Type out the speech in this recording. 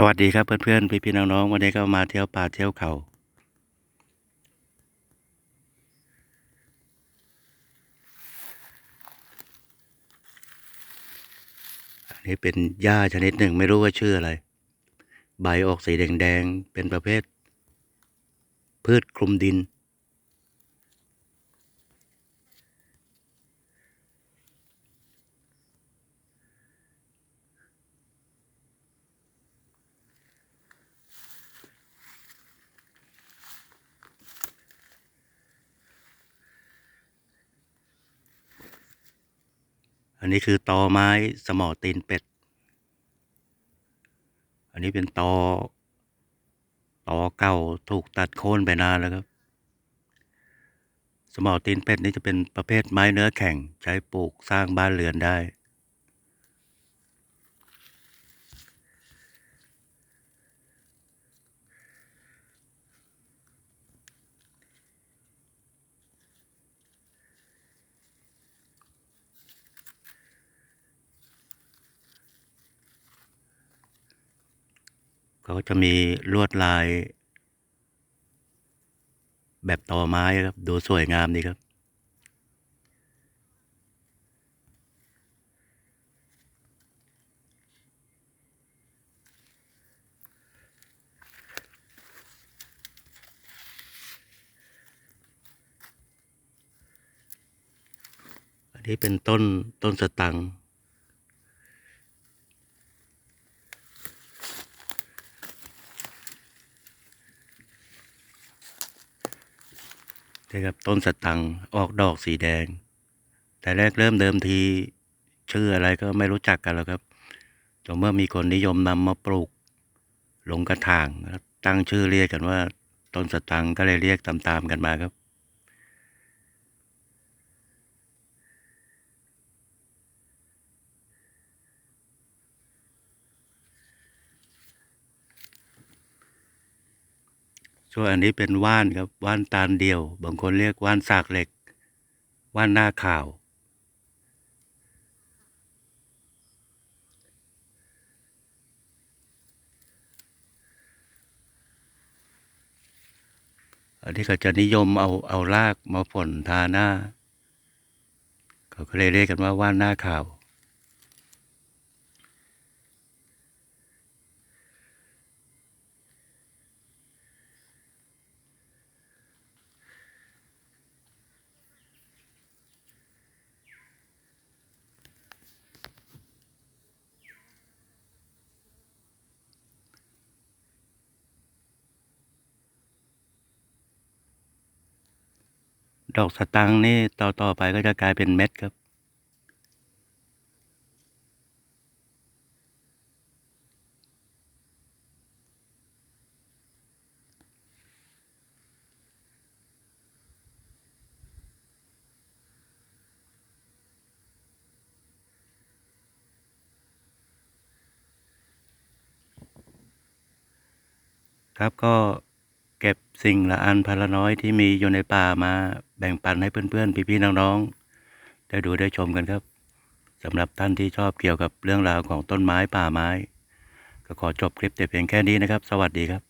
สวัสดีครับเพื่อนๆ พี่ๆ น้องๆ วันนี้ก็มาเที่ยวป่าเที่ยวเขา อันนี้เป็นหญ้าชนิดหนึ่งไม่รู้ว่าชื่ออะไร ใบออกสีแดงๆ เป็นประเภท พืชคลุมดิน อันนี้คือตอไม้สมอตีนเป็ด อันนี้เป็นตอตอเก่าถูกตัดโค่นไปนานแล้วครับ สมอตีนเป็ดนี่จะเป็นประเภทไม้เนื้อแข็งใช้ปลูกสร้างบ้านเรือนได้ เขาจะมีลวดลาย แบบต่อไม้ครับ ดูสวยงามดีครับอันนี้เป็นต้นต้นสตัง นี่ครับต้นสตังออกดอกสีแดง แต่แรกเริ่มเดิมทีชื่ออะไรก็ไม่รู้จักกันแล้วครับจนเมื่อมีคนนิยมนำมาปลูกลงกระถางตั้งชื่อเรียกกันว่า ต้นสตังก็เลยเรียกตามๆกันมาครับ ส่วนอันนี้เป็นว่านครับว่านตาลเดียว บางคนเรียกว่านสากเหล็ก ว่านหน้าข่าว อันนี้ก็จะนิยมเอาเอารากมาผลทาหน้า เขาก็เลยเรียกกันว่าว่านหน้าข่าว ดอกสตังค์นี่ต่อต่อไปก็จะกลายเป็นเม็ดครับ ครับก็ เก็บสิ่งละอันพนละน้อยที่มีอยู่ในป่ามาแบ่งปันให้เพื่อนๆ พี่ๆน้องๆได้ดูได้ชมกันครับสำหรับท่านที่ชอบเกี่ยวกับเรื่องราวของต้นไม้ป่าไม้ ก็ขอจบคลิปแต่เพียงแค่นี้นะครับ สวัสดีครับ